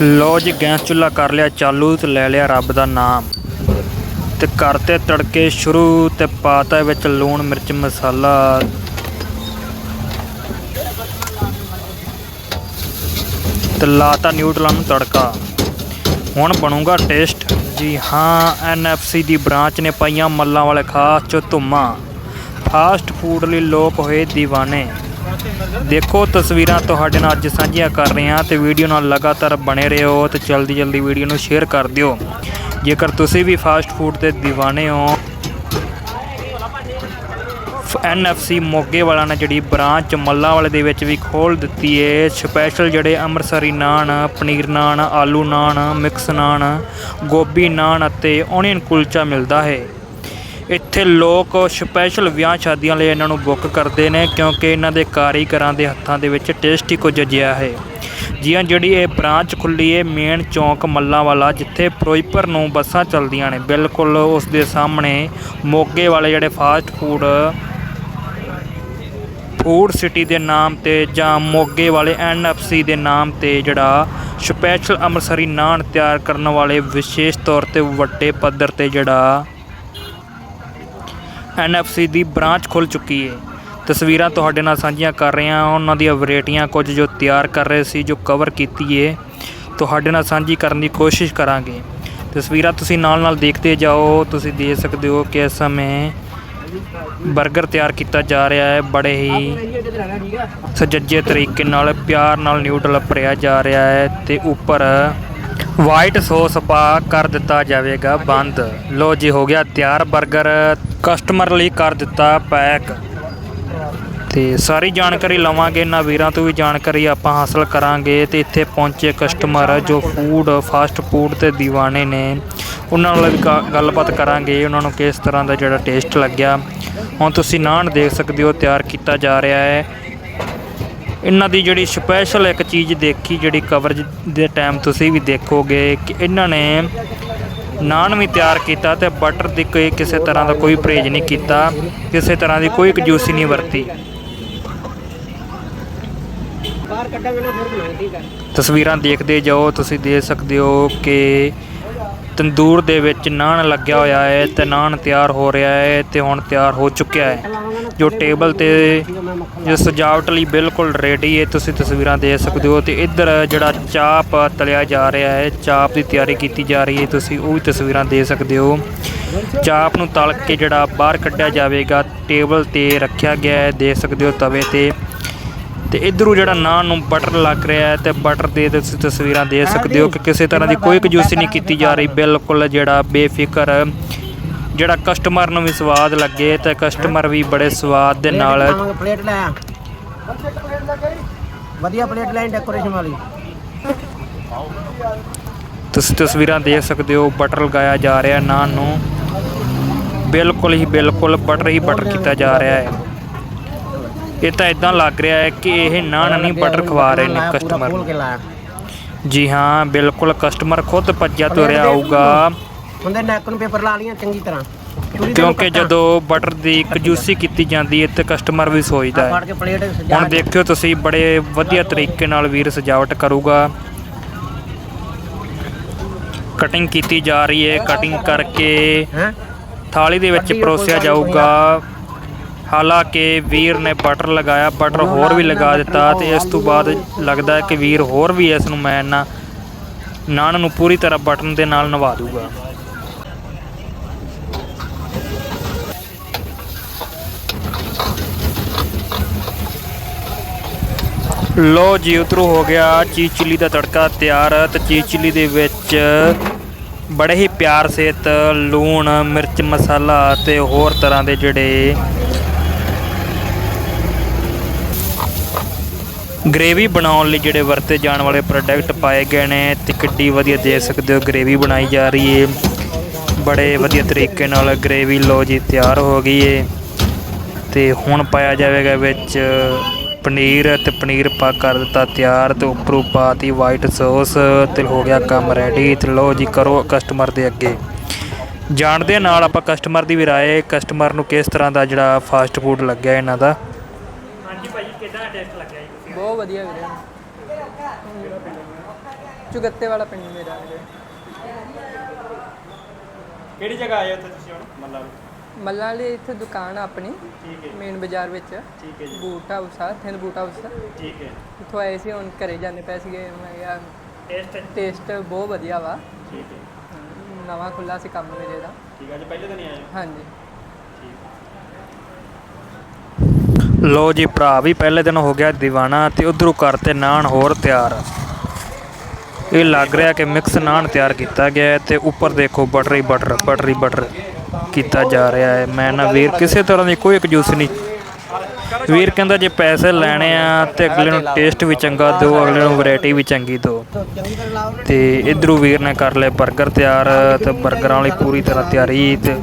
ਲੋ ਜੀ, ਗੈਸ ਚੁੱਲ੍ਹਾ ਕਰ ਲਿਆ, ਚਾਲੂ ਤੇ ਲੈ ਲਿਆ ਰੱਬ ਦਾ ਨਾਮ। ਤੇ ਕਰਤੇ ਤੜਕੇ ਸ਼ੁਰੂ ਤੇ ਪਾਤਾ ਵਿੱਚ ਲੂਣ, ਮਿਰਚ, ਮਸਾਲਾ। ਤੇ ਲਾਤਾ ਨਿਊਟਰਲਾਂ ਨੂੰ ਤੜਕਾ। ਹੁਣ ਬਣੂਗਾ ਟੇਸਟ। ਜੀ ਹਾਂ ਐਨਐਫਸੀ ਦੀ ਬ੍ਰਾਂਚ ਨੇ ਪਾਈਆਂ ਮੱਲਾਂ ਵਾਲੇ ਖਾਸ 'ਚ ਧੁੰਮਾਂ। ਫਾਸਟ ਫੂਡ ਲਈ ਲੋਕ ਹੋਏ دیਵਾਨੇ ਦੇਖੋ, ਤਸਵੀਰਾਂ ਤੁਹਾਡੇ ਨਾਲ ਅੱਜ ਸਾਂਝੀਆਂ ਕਰ ਰਹੇ ਹਾਂ ਤੇ ਵੀਡੀਓ ਨਾਲ ਲਗਾਤਾਰ ਬਣੇ ਰਹੋ ਤੇ ਜਲਦੀ ਜਲਦੀ ਵੀਡੀਓ ਨੂੰ ਸ਼ੇਅਰ ਕਰ ਦਿਓ। ਜੇਕਰ ਤੁਸੀਂ ਵੀ ਫਾਸਟ ਫੂਡ ਦੇ دیਵਾਨੇ ਹੋ ਐਨਐਫਸੀ ਮੋਗੇ ਵਾਲਾ ਨੇ ਜਿਹੜੀ ਬ੍ਰਾਂਚ ਮੱਲਾਂ ਵਾਲੇ ਦੇ ਵਿੱਚ ਵੀ ਖੋਲ ਦਿੱਤੀ ਏ। ਸਪੈਸ਼ਲ ਜਿਹੜੇ ਅੰਮ੍ਰਿਤਸਰੀ ਨਾਨ, ਪਨੀਰ ਨਾਨ, ਆਲੂ ਨਾਨ ਮਿਕਸ ਨਾਨ, ਗੋਭੀ ਨਾਨ ਅਤੇ ਓਨੀਅਨ ਕੁਲਚਾ ਮਿਲਦਾ ਹੈ। ਇੱਥੇ ਲੋਕ ਸਪੈਸ਼ਲ ਵਿਆਹ ਸ਼ਾਦੀਆਂ ਲਈ ਇਹਨਾਂ ਨੂੰ ਬੁੱਕ ਕਰਦੇ ਨੇ ਕਿਉਂਕਿ ਇਹਨਾਂ ਦੇ ਕਾਰੀਗਰਾਂ ਦੇ ਹੱਥਾਂ ਦੇ ਵਿੱਚ ਟੇਸਟ ਹੀ ਕੁਝ ਅਜਿਹਾ ਹੈ। ਜੀ ਜਿਹੜੀ ਇਹ ਬ੍ਰਾਂਚ ਖੁੱਲੀ ਹੈ ਮੇਨ ਚੌਂਕ ਮੱਲਾਂ ਵਾਲਾ, ਜਿੱਥੇ ਫਿਰੋਜ਼ਪੁਰ ਨੂੰ ਬੱਸਾਂ ਚੱਲਦੀਆਂ ਨੇ। ਬਿਲਕੁਲ ਉਸ ਦੇ ਸਾਹਮਣੇ ਮੋਗੇ ਵਾਲੇ ਜਿਹੜੇ ਫਾਸਟ ਫੂਡ ਫੂਡ ਸਿਟੀ ਦੇ ਨਾਮ ਤੇ ਜਾਂ ਮੋਗੇ ਵਾਲੇ ਐਨਐਫਸੀ ਦੇ ਨਾਮ ਤੇ ਜਿਹੜਾ ਸਪੈਸ਼ਲ ਅੰਮ੍ਰਿਤਸਰੀ ਨਾਨ ਤਿਆਰ ਕਰਨ ਵਾਲੇ ਵਿਸ਼ੇਸ਼ ਤੌਰ ਤੇ ਵੱਡੇ ਪੱਧਰ ਤੇ ਜਿਹੜਾ ਐਨਐਫਸੀ ਦੀ ਬ੍ਰਾਂਚ ਖੁੱਲ ਚੁੱਕੀ ਹੈ ਤਸਵੀਰਾਂ ਤੁਹਾਡੇ ਨਾਲ ਸਾਂਝੀਆਂ ਕਰ ਰਹੇ ਹਾਂ। ਉਹਨਾਂ ਦੀਆਂ ਵੈਰਾਈਟੀਆਂ ਕੁਝ ਜੋ ਤਿਆਰ ਕਰ ਰਹੇ ਸੀ, ਜੋ ਕਵਰ ਕੀਤੀ ਹੈ ਤੁਹਾਡੇ ਨਾਲ ਸਾਂਝੀ ਕਰਨ ਦੀ ਕੋਸ਼ਿਸ਼ ਕਰਾਂਗੇ। ਤਸਵੀਰਾਂ ਤੁਸੀਂ ਨਾਲ ਨਾਲ ਦੇਖਦੇ ਜਾਓ। ਤੁਸੀਂ ਦੇਖ ਸਕਦੇ ਹੋ ਕਿ ਇਸ ਸਮੇਂ 버ਗਰ ਤਿਆਰ ਕੀਤਾ ਜਾ ਰਿਹਾ ਹੈ। ਬੜੇ ਹੀ ਸਜੱਜੇ ਤਰੀਕੇ ਨਾਲ, ਪਿਆਰ ਨਾਲ ਨਿਊਡਲ ਭਰਿਆ ਜਾ ਰਿਹਾ ਹੈ ਤੇ ਉੱਪਰ ਵਾਈਟ ਸੌਸ ਪਾ ਕਰ ਦਿੱਤਾ ਜਾਵੇਗਾ, ਬੰਦ। ਲੋ ਜੀ, ਹੋ ਗਿਆ ਤਿਆਰ 버ਗਰ ਕਸਟਮਰ ਲਈ ਕਰ ਦਿੱਤਾ ਪੈਕ। ਤੇ ਸਾਰੀ ਜਾਣਕਾਰੀ ਲਵਾਂਗੇ ਇਹਨਾਂ ਵੀਰਾਂ ਤੋਂ ਵੀ, ਜਾਣਕਾਰੀ ਆਪਾਂ ਹਾਸਲ ਕਰਾਂਗੇ। ਤੇ ਇੱਥੇ ਪਹੁੰਚੇ ਕਸਟਮਰ ਜੋ ਫੂਡ, ਫਾਸਟ ਫੂਡ ਤੇ دیਵਾਨੇ ਨੇ, ਉਹਨਾਂ ਨਾਲ ਵੀ ਗੱਲਬਾਤ ਕਰਾਂਗੇ, ਉਹਨਾਂ ਨੂੰ ਕਿਸ ਤਰ੍ਹਾਂ ਦਾ ਜਿਹੜਾ ਟੇਸਟ ਲੱਗਿਆ। ਹੁਣ ਤੁਸੀਂ ਨਾਨ ਦੇਖ ਸਕਦੇ ਹੋ, ਤਿਆਰ ਕੀਤਾ ਜਾ ਰਿਹਾ ਹੈ। ਇਹਨਾਂ ਦੀ ਜਿਹੜੀ ਸਪੈਸ਼ਲ ਇੱਕ ਚੀਜ਼ ਦੇਖੀ, ਜਿਹੜੀ ਕਵਰੇਜ ਦੇ ਟਾਈਮ ਤੁਸੀਂ ਵੀ ਦੇਖੋਗੇ ਕਿ ਇਹਨਾਂ ਨੇ ਨਾਨ ਵੀ ਤਿਆਰ ਕੀਤਾ ਤੇ ਬਟਰ ਦੀ ਕੋਈ ਕਿਸੇ ਤਰ੍ਹਾਂ ਦਾ ਕੋਈ ਪਰਹੇਜ਼ ਨਹੀਂ ਕੀਤਾ, ਕਿਸੇ ਤਰ੍ਹਾਂ ਦੀ ਕੋਈ ਜੂਸੀ ਨਹੀਂ ਵਰਤੀ। ਤਸਵੀਰਾਂ ਦੇਖਦੇ ਜਾਓ, ਤੁਸੀਂ ਦੇਖ ਸਕਦੇ ਹੋ ਕਿ ਤੰਦੂਰ ਦੇ ਵਿੱਚ ਨਾਨ ਲੱਗਿਆ ਹੋਇਆ ਹੈ ਤੇ ਨਾਨ ਤਿਆਰ ਹੋ ਰਿਹਾ ਹੈ ਤੇ ਹੁਣ ਤਿਆਰ ਹੋ ਚੁੱਕਿਆ ਹੈ। ਜੋ ਟੇਬਲ ਤੇ ਜੋ ਸਜਾਵਟ ਲਈ ਬਿਲਕੁਲ ਰੈਡੀ ਹੈ, ਤੁਸੀਂ ਤਸਵੀਰਾਂ ਦੇਖ ਸਕਦੇ ਹੋ ਤੇ ਇੱਧਰ ਜਿਹੜਾ ਚਾਪ ਤਲਿਆ ਜਾ ਰਿਹਾ ਹੈ, ਚਾਪ ਦੀ ਤਿਆਰੀ ਕੀਤੀ ਜਾ ਰਹੀ ਹੈ, ਤੁਸੀਂ ਉਹ ਵੀ ਤਸਵੀਰਾਂ ਦੇ ਸਕਦੇ ਹੋ। ਚਾਪ ਨੂੰ ਤਲ ਕੇ ਜਿਹੜਾ ਬਾਹਰ ਕੱਢਿਆ ਜਾਵੇਗਾ, ਟੇਬਲ ਤੇ ਰੱਖਿਆ ਗਿਆ ਹੈ, ਦੇਖ ਸਕਦੇ ਹੋ ਤਵੇ ਤੇ। ਤੇ ਇਧਰੋਂ ਜਿਹੜਾ ਨਾਨ ਨੂੰ ਬਟਰ ਲੱਗ ਰਿਹਾ ਹੈ ਤੇ ਬਟਰ ਦੇ ਤੁਸੀਂ ਤਸਵੀਰਾਂ ਦੇਖ ਸਕਦੇ ਹੋ ਕਿ ਕਿਸੇ ਤਰ੍ਹਾਂ ਦੀ ਕੋਈ ਕੰਜੂਸੀ ਨਹੀਂ ਕੀਤੀ ਜਾ ਰਹੀ। ਬਿਲਕੁਲ ਜਿਹੜਾ ਬੇਫਿਕਰ ਜਿਹੜਾ ਕਸਟਮਰ ਨੂੰ ਵੀ ਸਵਾਦ ਲੱਗੇ ਤੇ ਕਸਟਮਰ ਵੀ ਬੜੇ ਸਵਾਦ ਦੇ ਨਾਲ ਪਲੇਟ ਲੈ ਆ। ਵਧੀਆ ਪਲੇਟ ਲੈ ਡੈਕੋਰੇਸ਼ਨ ਵਾਲੀ। ਤੁਸੀਂ ਤਸਵੀਰਾਂ ਦੇਖ ਸਕਦੇ ਹੋ ਬਟਰ ਲਗਾਇਆ ਜਾ ਰਿਹਾ ਨਾਨ ਨੂੰ। ਬਿਲਕੁਲ ਹੀ ਬਿਲਕੁਲ ਬਟਰ ਹੀ ਬਟਰ ਕੀਤਾ ਜਾ ਰਿਹਾ ਹੈ। ਇਹ ਤਾਂ ਇਦਾਂ ਲੱਗ ਰਿਹਾ ਹੈ ਕਿ ਇਹ ਨਾਨ ਨਹੀਂ ਬਟਰ ਖਵਾ ਰਹੇ ਨੇ ਕਸਟਮਰ ਨੂੰ ਜੀ ਹਾਂ ਬਿਲਕੁਲ ਕਸਟਮਰ ਖੁਦ ਭੱਜਿਆ ਤੁਰਿਆ ਆਊਗਾ। ਹੁੰਦੇ ਨੈਕ ਨੂੰ ਪੇਪਰ ਲਾ ਲੀਆਂ ਚੰਗੀ ਤਰ੍ਹਾਂ। ਕਿਉਂਕਿ। ਜਦੋਂ ਬਟਰ ਦੀ ਕੰਜੂਸੀ ਕੀਤੀ ਜਾਂਦੀ ਹੈ ਤੇ ਕਸਟਮਰ ਵੀ ਸੋਚਦਾ ਹੈ। ਹੁਣ ਦੇਖਿਓ ਤੁਸੀਂ ਬੜੇ ਵਧੀਆ ਤਰੀਕੇ ਨਾਲ ਵੀਰ ਸਜਾਵਟ ਕਰੂਗਾ। ਕਟਿੰਗ ਕੀਤੀ ਜਾ ਰਹੀ ਹੈ। ਕਟਿੰਗ ਕਰਕੇ ਥਾਲੀ ਦੇ ਵਿੱਚ ਪਰੋਸਿਆ ਜਾਊਗਾ। ਹਾਲਾਂਕਿ ਵੀਰ ਨੇ ਬਟਰ ਲਗਾਇਆ ਬਟਰ ਹੋਰ ਵੀ ਲਗਾ ਦਿੱਤਾ ਤੇ ਇਸ ਤੋਂ ਬਾਅਦ ਲੱਗਦਾ ਹੈ ਕਿ ਵੀਰ ਹੋਰ ਵੀ ਇਸ ਨੂੰ ਮੈਂ ਨਾ ਨਾਨ ਨੂੰ ਪੂਰੀ ਤਰ੍ਹਾਂ ਬਟਨ ਦੇ ਨਾਲ ਨਵਾ ਦੂਗਾ। ਲੋ ਜੀ ਉਧਰੋਂ ਹੋ ਗਿਆ ਚੀਜ਼ ਚਿੱਲੀ ਦਾ ਤੜਕਾ ਤਿਆਰ। ਤੇ ਚੀਜ਼ ਚਿੱਲੀ ਦੇ ਵਿੱਚ ਬੜੇ ਹੀ ਪਿਆਰ ਸਹਿਤ ਲੂਣ ਮਿਰਚ ਮਸਾਲਾ ਤੇ ਹੋਰ ਤਰ੍ਹਾਂ ਦੇ ਜਿਹੜੇ ਗ੍ਰੇਵੀ ਬਣਾਉਣ ਲਈ ਜਿਹੜੇ ਵਰਤੇ ਜਾਣ ਵਾਲੇ ਪ੍ਰੋਡਕਟ ਪਾਏ ਗਏ ਨੇ ਤੇ ਕਿੱਡੀ ਵਧੀਆ ਦੇਖ ਸਕਦੇ ਹੋ ਗ੍ਰੇਵੀ ਬਣਾਈ ਜਾ ਰਹੀ ਏ। ਬੜੇ ਵਧੀਆ ਤਰੀਕੇ ਨਾਲ ਗ੍ਰੇਵੀ ਲੋ ਜੀ, ਤਿਆਰ ਹੋ ਗਈ ਏ। ਤੇ ਹੁਣ ਪਾਇਆ ਜਾਵੇਗਾ ਵਿੱਚ ਪਨੀਰ ਤੇ ਪਨੀਰ ਪਾ ਕਰ ਦਿੱਤਾ ਤਿਆਰ ਤੇ ਉੱਪਰੋਂ ਪਾਤੀ ਵਾਈਟ ਸੌਸ ਤੇ ਹੋ ਗਿਆ ਕੰਮ ਰੈਡੀ ਤੇ ਲੋ ਜੀ, ਕਰੋ ਕਸਟਮਰ ਦੇ ਅੱਗੇ। ਜਾਣਦੇ ਨਾਲ ਆਪਾਂ ਕਸਟਮਰ ਦੀ ਵੀ ਰਾਏ ਕਸਟਮਰ ਨੂੰ ਕਿਸ ਤਰ੍ਹਾਂ ਦਾ ਜਿਹੜਾ ਫਾਸਟ ਫੂਡ ਲੱਗਿਆ ਇਹਨਾਂ ਦਾ। ਹਾਂਜੀ ਭਾਈ ਕਿਦਾਂ ਟੇਸਟ ਲੱਗਿਆ ਬਹੁਤ ਵਧੀਆ ਵੀਰੇ। ਚੁਗੱਤੇ ਵਾਲਾ ਪਿੰਡ ਮੇਰਾ ਵੀਰੇ। ਕਿਹੜੀ ਜਗ੍ਹਾ ਆਏ ਉੱਥੇ ਤੁਸੀਂ ਹੁਣ ਮੱਲਾ ਮੱਲਾਂ ਵਾਲੀ ਇੱਥੇ ਦੁਕਾਨ ਆ ਆਪਣੀ ਠੀਕ ਹੈ ਮੇਨ ਬਾਜ਼ਾਰ ਵਿੱਚ। ਠੀਕ ਹੈ ਬੂਟ ਹਾਊਸ ਆ ਥਿਨ ਬੂਟ ਹਾਊਸ ਠੀਕ ਹੈ। ਉੱਥੋਂ ਆਏ ਸੀ ਹੁਣ ਘਰੇ ਜਾਣੇ ਪੈ ਸੀਗੇ ਮੈਂ ਕਿਹਾ ਟੇਸਟ ਟੇਸਟ ਬਹੁਤ ਵਧੀਆ ਵਾ। ਠੀਕ ਹੈ। ਨਵਾਂ ਖੁੱਲਾ ਸੀ ਕੰਮ ਮੇਰੇ ਦਾ। ਠੀਕ ਹੈ ਜੀ ਪਹਿਲੇ ਦਿਨ ਹੀ ਆਏ ਹਾਂਜੀ। ਲੋ ਜੀ ਭਰਾ, ਵੀ ਪਹਿਲੇ ਦਿਨ ਹੋ ਗਿਆ ਦੀਵਾਨਾ ਤੇ ਉਧਰੋਂ ਕਰਤੇ ਨਾਨ ਹੋਰ ਤਿਆਰ। ਇਹ ਲੱਗ ਰਿਹਾ ਕਿ ਮਿਕਸ ਨਾਨ ਤਿਆਰ ਕੀਤਾ ਗਿਆ ਹੈ ਤੇ ਉੱਪਰ ਦੇਖੋ ਬਟਰੀ ਬਟਰ ਬਟਰੀ ਬਟਰ ਕੀਤਾ ਜਾ ਰਿਹਾ ਹੈ। ਮੈਂ ਨਾ ਵੀਰ, ਕਿਸੇ ਤਰ੍ਹਾਂ ਦੀ ਕੋਈ ਕੰਜੂਸ ਨਹੀਂ। ਵੀਰ ਕਹਿੰਦਾ ਜੇ ਪੈਸੇ ਲੈਣੇ ਆ ਤੇ ਅਗਲੇ ਨੂੰ ਟੇਸਟ ਵੀ ਚੰਗਾ ਦਿਓ, ਅਗਲੇ ਨੂੰ ਵੈਰਾਈਟੀ ਵੀ ਚੰਗੀ ਦਿਓ। ਚੰਗੀ ਤਰ੍ਹਾਂ ਤੇ ਇਧਰੋਂ ਵੀਰ ਨੇ ਕਰ ਲਏ 버ਗਰ ਤਿਆਰ ਤੇ 버ਗਰਾਂ ਵਾਲੀ ਪੂਰੀ ਤਰ੍ਹਾਂ ਤਿਆਰੀ ਤੇ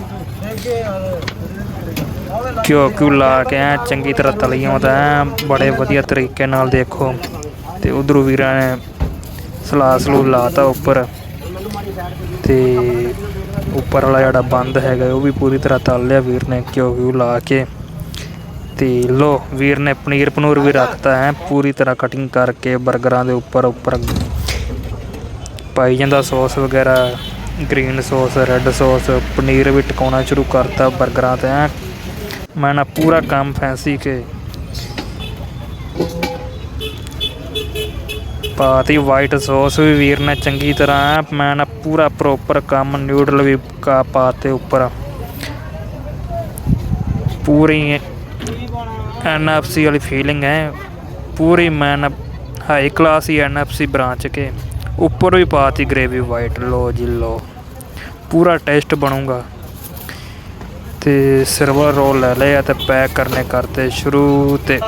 ਘਿਓ ਘਿਓ ਲਾ ਕੇ ਐਂ ਚੰਗੀ ਤਰ੍ਹਾਂ ਤਲੀਆਂ ਤਾਂ ਬੜੇ ਵਧੀਆ ਤਰੀਕੇ ਨਾਲ ਦੇਖੋ। ਤੇ ਉਧਰੋਂ ਵੀਰਾਂ ਨੇ ਸਲਾਦ ਸਲੂਦ ਲਾਤਾ ਉੱਪਰ। ਤੇ ਉੱਪਰ ਵਾਲਾ ਜਿਹੜਾ ਬੰਦ ਹੈਗਾ, ਉਹ ਵੀ ਪੂਰੀ ਤਰ੍ਹਾਂ ਤਲ ਲਿਆ ਵੀਰ ਨੇ ਘਿਓ ਘਿਓ ਲਾ ਕੇ। ਤੇ ਲੋ ਵੀਰ ਨੇ ਪਨੀਰ ਪਨੂਰ ਵੀ ਰੱਖਤਾ ਹੈ ਪੂਰੀ ਤਰ੍ਹਾਂ ਕਟਿੰਗ ਕਰਕੇ 버ਗਰਾਂ ਦੇ ਉੱਪਰ ਉੱਪਰ ਪਾਈ ਜਾਂਦਾ ਸੌਸ ਵਗੈਰਾ green sauce red sauce, paneer ਵੀ ਟਿਕਾਉਣਾ ਸ਼ੁਰੂ ਕਰਤਾ 버ਗਰਾਂ ਤੇ ਐਂ। ਮੈਂ ਨਾ ਪੂਰਾ ਕੰਮ ਫੈਂਸੀ ਕੇ ਪਾਤੀ ਵਾਈਟ ਸੌਸ ਵੀ ਵੀਰ ਨੇ ਚੰਗੀ ਤਰ੍ਹਾਂ, ਮੈਂ ਨਾ ਪੂਰਾ ਪ੍ਰੋਪਰ ਕੰਮ ਨਿਊਡਲ ਵੀ ਕਾ ਪਾਤੇ ਉੱਪਰ। ਪੂਰੀ ਐਨਐਫਸੀ ਵਾਲੀ ਫੀਲਿੰਗ ਹੈ। ਪੂਰੀ ਮੈਂ ਨਾ ਹਾਈ ਕਲਾਸ ਹੀ ਐਨਐਫਸੀ ਬ੍ਰਾਂਚ ਕੇ ਉੱਪਰ ਵੀ ਪਾਤੀ ਗ੍ਰੇਵੀ ਵਾਈਟ ਲੋ ਜੀ ਲੋ ਪੂਰਾ ਟੇਸਟ ਬਣੂਗਾ। ਤੇ ਸਿਰਵਰ ਰੋਲ ਲੈ ਲਏ ਆ ਤੇ ਪੈਕ ਕਰਨੇ ਕਰਤੇ ਸ਼ੁਰੂ ਤੇ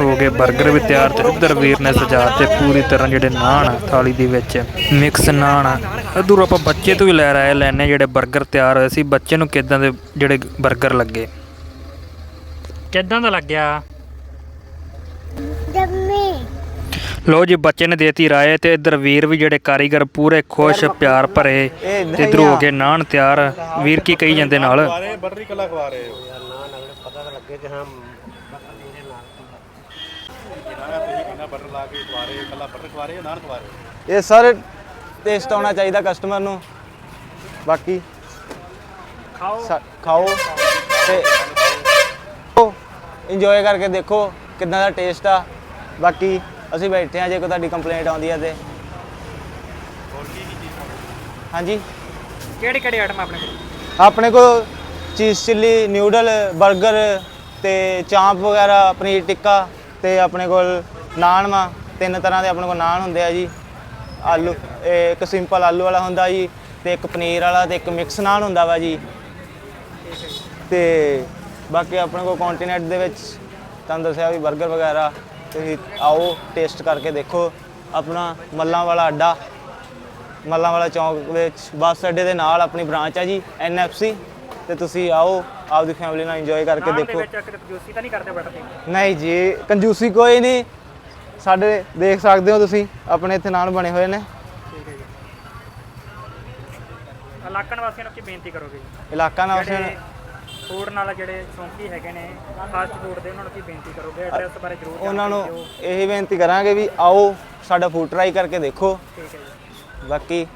ਹੋ ਗਏ 버ਗਰ ਵੀ ਤਿਆਰ ਤੇ ਇੱਧਰ ਵੀਰ ਨੇ ਸਜਾ ਤੇ ਪੂਰੀ ਤਰ੍ਹਾਂ ਜਿਹੜੇ ਨਾਨ ਥਾਲੀ ਦੇ ਵਿੱਚ ਮਿਕਸ ਨਾਨ ਅਧੂਰ ਆਪਾਂ ਬੱਚੇ ਤੋਂ ਹੀ ਲੈ ਰਾਏ ਲੈਣੇ ਜਿਹੜੇ 버ਗਰ ਤਿਆਰ ਹੋਏ ਸੀ। ਬੱਚੇ ਨੂੰ ਕਿਦਾਂ ਦੇ ਜਿਹੜੇ 버ਗਰ ਲੱਗੇ? ਕਿਦਾਂ ਦਾ ਲੱਗਿਆ? ਲੋ ਜੀ ਬੱਚੇ ਨੇ ਦੇਤੀ ਰਾਏ ਤੇ ਇੱਧਰ ਵੀਰ ਵੀ ਜਿਹੜੇ ਕਾਰੀਗਰ ਪੂਰੇ ਖੁਸ਼ ਪਿਆਰ ਭਰੇ ਤੇ ਇੱਧਰ ਹੋ ਕੇ ਨਾਨ ਤਿਆਰ ਵੀਰ ਕੀ ਕਹੀ ਜਾਂਦੇ ਨਾਲ? ਬਟਰੀ ਕਲਾ ਖਵਾ ਰਹੇ ਹੋ। ਪਤਾ ਤਾਂ ਲੱਗੇ ਕਿ ਹਾਂ ਤੁਸੀਂ ਕਿੰਨਾ ਬਟਰ ਲਾ ਕੇ ਖਵਾ ਰਹੇ ਹੋ ਕੱਲਾ ਬਟਰ ਖਵਾ ਰਹੇ ਹੋ ਨਾਨ ਖਵਾ ਰਹੇ? ਹੋ ਇਹ ਸਰ ਟੇਸਟ ਆਉਣਾ ਚਾਹੀਦਾ ਕਸਟਮਰ ਨੂੰ। ਬਾਕੀ ਖਾਓ। ਖਾਓ ਤੇ ਇੰਜੋਏ ਕਰਕੇ ਦੇਖੋ ਕਿੰਨਾ ਦਾ ਟੇਸਟ ਆ। ਬਾਕੀ ਅਸੀਂ ਬੈਠੇ ਆ ਜੇ ਕੋਈ ਤੁਹਾਡੀ ਕੰਪਲੇਂਟ ਆਉਂਦੀ ਹੈ ਤੇ। ਹਾਂਜੀ। ਕਿਹੜੇ ਕਿਹੜੇ ਆਈਟਮ ਆਪਣੇ ਕੋਲ? ਆਪਣੇ ਕੋਲ ਚੀਜ਼ ਚਿੱਲੀ ਨਿਊਡਲ 버ਗਰ ਤੇ ਚਾਂਪ ਵਗੈਰਾ ਪਨੀਰ ਟਿੱਕਾ ਤੇ ਆਪਣੇ ਕੋਲ ਨਾਨ ਵਾ। ਤਿੰਨ ਤਰ੍ਹਾਂ ਦੇ ਆਪਣੇ ਕੋਲ ਨਾਨ ਹੁੰਦੇ ਆ ਜੀ। ਆਲੂ ਇਹ ਇੱਕ ਸਿੰਪਲ ਆਲੂ ਵਾਲਾ ਹੁੰਦਾ ਜੀ ਤੇ ਇੱਕ ਪਨੀਰ ਵਾਲਾ ਤੇ ਇੱਕ ਮਿਕਸ ਨਾਨ ਹੁੰਦਾ ਵਾ ਜੀ। ਤੇ ਬਾਕੀ ਆਪਣੇ ਕੋਲ ਕੰਟੀਨੈਂਟ ਦੇ ਵਿੱਚ ਤੁਹਾਨੂੰ ਦੱਸਿਆ ਵੀ 버ਗਰ ਵਗੈਰਾ ਤੁਸੀਂ ਆਓ ਟੇਸਟ ਕਰਕੇ ਦੇਖੋ ਆਪਣਾ ਮੱਲਾਂ ਵਾਲਾ ਅੱਡਾ। ਮੱਲਾਂ ਵਾਲਾ ਚੌਂਕ ਵਿੱਚ ਬੱਸ ਅੱਡੇ ਦੇ ਨਾਲ ਆਪਣੀ ਬ੍ਰਾਂਚ ਹੈ ਜੀ ਐਨਐਫਸੀ ਤੇ ਤੁਸੀਂ ਆਓ ਆਪਦੀ ਫੈਮਿਲੀ ਨਾਲ ਇੰਜੋਏ ਕਰਕੇ ਦੇਖੋ। ਕੰਜੂਸੀ ਤਾਂ ਨਹੀਂ ਕਰਦੇ ਜੀ ਕੰਜੂਸੀ ਕੋਈ ਨਹੀਂ। ਸਾਡੇ ਦੇਖ ਸਕਦੇ ਹੋ ਤੁਸੀਂ ਆਪਣੇ ਇੱਥੇ ਨਾਨ ਬਣੇ ਹੋਏ ਨੇ। ਠੀਕ ਹੈ ਜੀ। ਵਾਸੀਆਂ ਨੂੰ ਕੀ ਬੇਨਤੀ ਕਰੋਗੇ ਇਲਾਕਾ ਨਾਲ ਜਿਹੜੇ ਫੂਡ ਨਾਲ ਜਿਹੜੇ ਸ਼ੌਂਕੀ ਹੈਗੇ ਨੇ ਫਾਸਟ ਫੂਡ ਦੇ ਉਹਨਾਂ ਨੂੰ ਕੀ ਬੇਨਤੀ ਕਰੋਗੇ ਐਡਰੈਸ ਬਾਰੇ ਜ਼ਰੂਰ ਉਹਨਾਂ ਨੂੰ। ਇਹੀ ਬੇਨਤੀ ਕਰਾਂਗੇ ਵੀ ਆਓ ਸਾਡਾ ਫੂਡ ਟਰਾਈ ਕਰਕੇ ਦੇਖੋ। ਠੀਕ ਹੈ ਜੀ। ਬਾਕੀ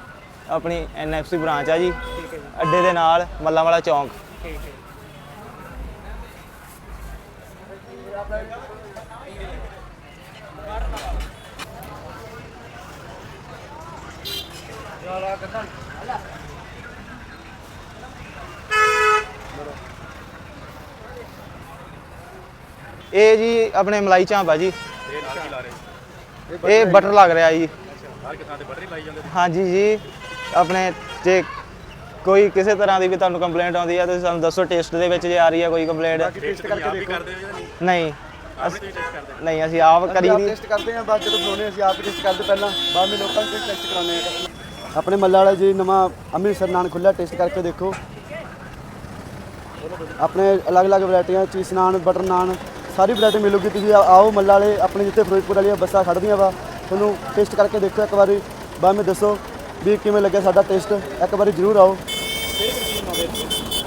ਆਪਣੀ ਐਨਐਫਸੀ ਬ੍ਰਾਂਚ ਆ ਜੀ ਠੀਕ ਹੈ ਜੀ। ਅੱਡੇ ਦੇ ਨਾਲ ਮੱਲਾਂ ਵਾਲਾ ਚੌਂਕ। ਠੀਕ ਹੈ ਇਹ ਜੀ ਆਪਣੇ ਮਲਾਈ ਚਾਂਪ ਆ ਜੀ। ਇਹ ਨਾਲ ਕੀ ਲਾ ਰਹੇ ਹੋ ਇਹ ਬਟਰ ਲੱਗ ਰਿਹਾ ਜੀ। ਹਰ ਕਿਸਾਨ ਤੇ ਬਟਰੀ ਲਾਈ ਜਾਂਦੇ ਹਾਂਜੀ ਜੀ ਆਪਣੇ ਜੇ ਕੋਈ ਕਿਸੇ ਤਰ੍ਹਾਂ ਦੀ ਵੀ ਤੁਹਾਨੂੰ ਕੰਪਲੇਂਟ ਆਉਂਦੀ ਹੈ ਤੁਸੀਂ ਸਾਨੂੰ ਦੱਸੋ ਟੇਸਟ ਦੇ ਵਿੱਚ ਜੇ ਆ ਰਹੀ ਹੈ ਕੋਈ ਕੰਪਲੇਂਟ ਟੇਸਟ ਕਰਕੇ ਦੇਖੋ। ਨਹੀਂ ਕਰਦੇ ਨਹੀਂ ਅਸੀਂ ਆਪ ਕਰੀ ਦੀ। ਟੈਸਟ ਕਰਦੇ ਹਾਂ ਬਾਅਦ ਜਦੋਂ ਬਣਾਉਣੇ ਅਸੀਂ ਆਪ ਟੈਸਟ ਕਰਦੇ ਪਹਿਲਾਂ। ਬਾਅਦ ਵਿੱਚ ਲੋਕਾਂ ਨੂੰ ਟੈਸਟ ਕਰਾਉਂਦੇ ਹਾਂ ਆਪਣੇ ਮੱਲਾ ਵਾਲਾ ਜੀ ਨਵਾਂ ਅੰਮ੍ਰਿਤਸਰ ਨਾਨ ਖੁੱਲਿਆ ਟੈਸਟ ਕਰਕੇ ਦੇਖੋ। ਆਪਣੇ ਅਲੱਗ-ਅਲੱਗ ਵੈਰਾਈਟੀਆਂ ਚੀਜ਼ ਨਾਨ ਬਟਰ ਨਾਨ। ਸਾਰੀ ਵੈਰਾਈਟੀ ਮਿਲੂਗੀ। ਤੁਸੀਂ ਆਓ ਮੱਲਾ ਵਾਲੇ ਆਪਣੇ ਜਿੱਥੇ ਫਿਰੋਜ਼ਪੁਰ ਵਾਲੀਆਂ ਬੱਸਾਂ ਖੜਦੀਆਂ ਵਾ ਤੁਹਾਨੂੰ ਟੈਸਟ ਕਰਕੇ ਦੇਖੋ ਇੱਕ ਵਾਰੀ। ਬਾਅਦ ਵਿੱਚ ਦੱਸੋ ਵੀ ਕਿਵੇਂ ਲੱਗਿਆ ਸਾਡਾ ਟੇਸਟ ਇੱਕ ਵਾਰੀ ਜ਼ਰੂਰ ਆਓ।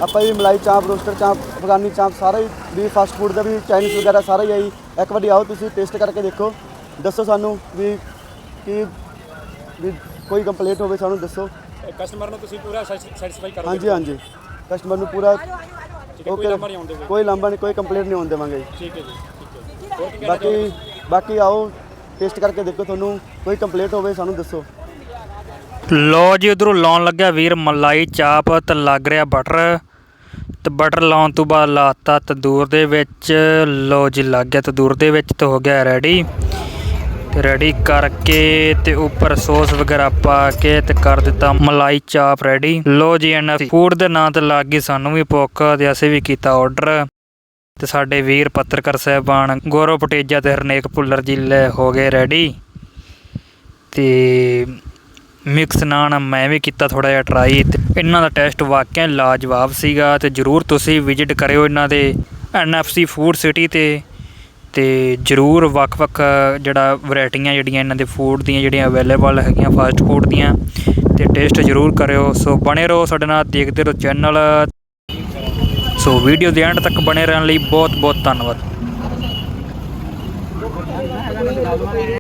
ਆਪਾਂ ਜੀ ਮਲਾਈ ਚਾਂਪ ਰੋਸਟਰ ਚਾਂਪ ਅਫਗਾਨੀ ਚਾਂਪ ਸਾਰਾ ਹੀ ਵੀ ਫਾਸਟ ਫੂਡ ਦਾ ਵੀ ਚਾਈਨੀਜ਼ ਵਗੈਰਾ ਸਾਰਾ ਹੀ ਜੀ ਇੱਕ ਵਾਰੀ ਆਓ ਤੁਸੀਂ ਟੇਸਟ ਕਰਕੇ ਦੇਖੋ। ਦੱਸੋ ਸਾਨੂੰ ਵੀ ਕੀ ਵੀ ਕੋਈ ਕੰਪਲੇਂਟ ਹੋਵੇ ਸਾਨੂੰ ਦੱਸੋ। ਕਸਟਮਰ ਨੂੰ ਤੁਸੀਂ ਪੂਰਾ ਸੈਟੀਸਫਾਈ ਕਰੋਗੇ। ਹਾਂਜੀ ਹਾਂਜੀ। ਕਸਟਮਰ ਨੂੰ ਪੂਰਾ ਓਕੇ। ਕੋਈ ਲੰਬਾ ਨਹੀਂ ਕੋਈ ਕੰਪਲੇਂਟ ਨਹੀਂ ਹੋਣ ਦੇਵਾਂਗੇ ਠੀਕ ਹੈ ਜੀ ਠੀਕ ਹੈ ਹੋਰ ਕੀ ਬਾਕੀ ਬਾਕੀ ਆਓ ਟੇਸਟ ਕਰਕੇ ਦੇਖੋ ਤੁਹਾਨੂੰ ਕੋਈ ਕੰਪਲੇਂਟ ਹੋਵੇ ਸਾਨੂੰ ਦੱਸੋ। ਲੋ ਜੀ ਉਧਰੋਂ ਲਾਉਣ ਲੱਗਿਆ ਵੀਰ ਮਲਾਈ ਚਾਪ ਤੇ ਲੱਗ ਰਿਹਾ ਬਟਰ ਤੇ ਬਟਰ ਲਾਉਣ ਤੋਂ ਬਾਅਦ ਲਾਤਾ ਤੰਦੂਰ ਦੇ ਵਿੱਚ। ਲੋ ਜੀ ਲੱਗ ਗਿਆ ਤੰਦੂਰ ਦੇ ਵਿੱਚ ਤੇ ਹੋ ਗਿਆ ਰੈਡੀ ਰੈਡੀ ਕਰਕੇ ਤੇ ਉੱਪਰ ਸੌਸ ਵਗੈਰਾ ਪਾ ਕੇ ਤੇ ਕਰ ਦਿੱਤਾ ਮਲਾਈ ਚਾਪ ਰੈਡੀ। ਲੋ ਜੀ ਐਨ ਫੂਡ ਦੇ ਨਾਂ ਤੇ ਲੱਗ ਗਈ ਸਾਨੂੰ ਵੀ ਭੁੱਖ ਤੇ ਅਸੀਂ ਵੀ ਕੀਤਾ ਆਰਡਰ ਤੇ ਸਾਡੇ ਵੀਰ ਪੱਤਰਕਾਰ ਸਾਹਿਬਾਨ ਗੌਰਵ ਪਟੇਜਾ ਤੇ ਹਰਨੇਕ ਭੁੱਲਰ ਜੀ ਲੈ ਹੋ ਗਏ ਰੈਡੀ। ਤੇ ਮਿਕਸ ਨਾਨ ਮੈਂ ਵੀ ਕੀਤਾ ਥੋੜਾ ਜਿਹਾ ਟਰਾਈ ਤੇ ਇਹਨਾਂ ਦਾ ਟੈਸਟ ਵਾਕਿਆ ਲਾਜਵਾਬ ਸੀਗਾ ਤੇ ਜਰੂਰ ਤੁਸੀਂ ਵਿਜ਼ਿਟ ਕਰਿਓ ਇਹਨਾਂ ਦੇ ਐਨਐਫਸੀ ਫੂਡ ਸਿਟੀ ਤੇ। ਅਤੇ ਜਰੂਰ ਵੱਖ-ਵੱਖ ਜਿਹੜਾ ਵਰਾਇਟੀਆਂ ਜਿਹੜੀਆਂ ਇਹਨਾਂ ਦੇ ਫੂਡ ਦੀਆਂ ਜਿਹੜੀਆਂ ਅਵੇਲੇਬਲ ਹੈਗੀਆਂ ਫਾਸਟ ਫੂਡ ਦੀਆਂ ਅਤੇ ਟੇਸਟ ਜਰੂਰ ਕਰਿਓ। ਸੋ ਬਣੇ ਰਹੋ ਸਾਡੇ ਨਾਲ, ਦੇਖਦੇ ਰਹੋ ਚੈਨਲ ਸੋ ਵੀਡੀਓ ਦੇ ਐਂਡ ਤੱਕ ਬਣੇ ਰਹਿਣ ਲਈ ਬਹੁਤ ਬਹੁਤ ਧੰਨਵਾਦ।